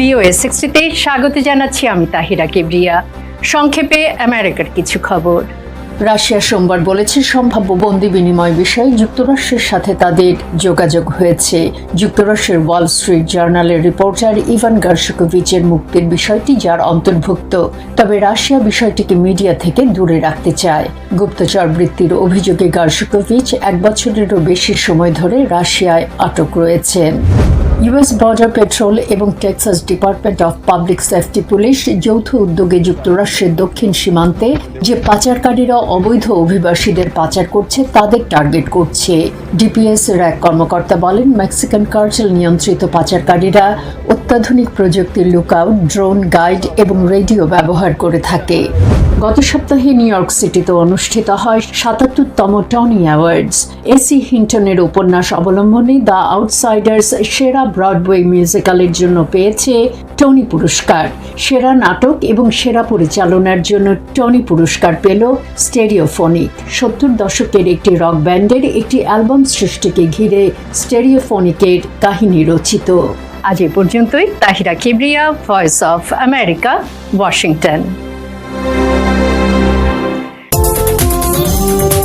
VOA সিক্সটিতে স্বাগত জানাচ্ছি আমি তাহিরা কিবরিয়া। সংক্ষেপে আমেরিকার কিছু খবর। রাশিয়া সোমবার বলেছে, সম্ভাব্য বন্দি বিনিময় বিষয়ে যুক্তরাষ্ট্রের সাথে তাদের যোগাযোগ হয়েছে। যুক্তরাষ্ট্রের ওয়াল স্ট্রিট জার্নালের রিপোর্টার ইভান গার্শকোভিচের মুক্তির বিষয়টি যার অন্তর্ভুক্ত, তবে রাশিয়া বিষয়টিকে মিডিয়া থেকে দূরে রাখতে চায়। গুপ্তচর বৃত্তির অভিযোগে গার্শকোভিচ এক বছরেরও বেশি সময় ধরে রাশিয়ায় আটক রয়েছেন। ইউএস বর্ডার পেট্রোল এবং Texas department of public safety police যৌথ উদ্যোগে যুক্তরাষ্ট্রের দক্ষিণ সীমান্তে যে পাচারকারীরা অবৈধ অভিবাসীদের পাচার করছে, তাদের টার্গেট করছে। ডিপিএস এর এক কর্মকর্তা বলেন, মেক্সিকান কার্টেল নিয়ন্ত্রিত পাচারকারীরা অত্যাধুনিক প্রযুক্তির লুকআউট, ড্রোন গাইড এবং রেডিও ব্যবহার করে থাকে। গত সপ্তাহে নিউ ইয়র্ক সিটিতে অনুষ্ঠিত হয় সাতাত্তরতম টনি অ্যাওয়ার্ডস। এসি হিন্টনের উপন্যাস অবলম্বনে দ্য আউটসাইডার্স সেরা ব্রডওয়ে মিউজিক্যালের জন্য পেয়েছে টনি পুরস্কার। সেরা নাটক এবং সেরা পরিচালনার জন্য টনি পুরস্কার পেল স্টেরিওফোনিক। সত্তর দশকের একটি রক ব্যান্ডের একটি অ্যালবাম সৃষ্টিকে ঘিরে স্টেরিওফোনিকের কাহিনী রচিত। আজ এ পর্যন্তই, Tahira Kibria voice of America Washington you.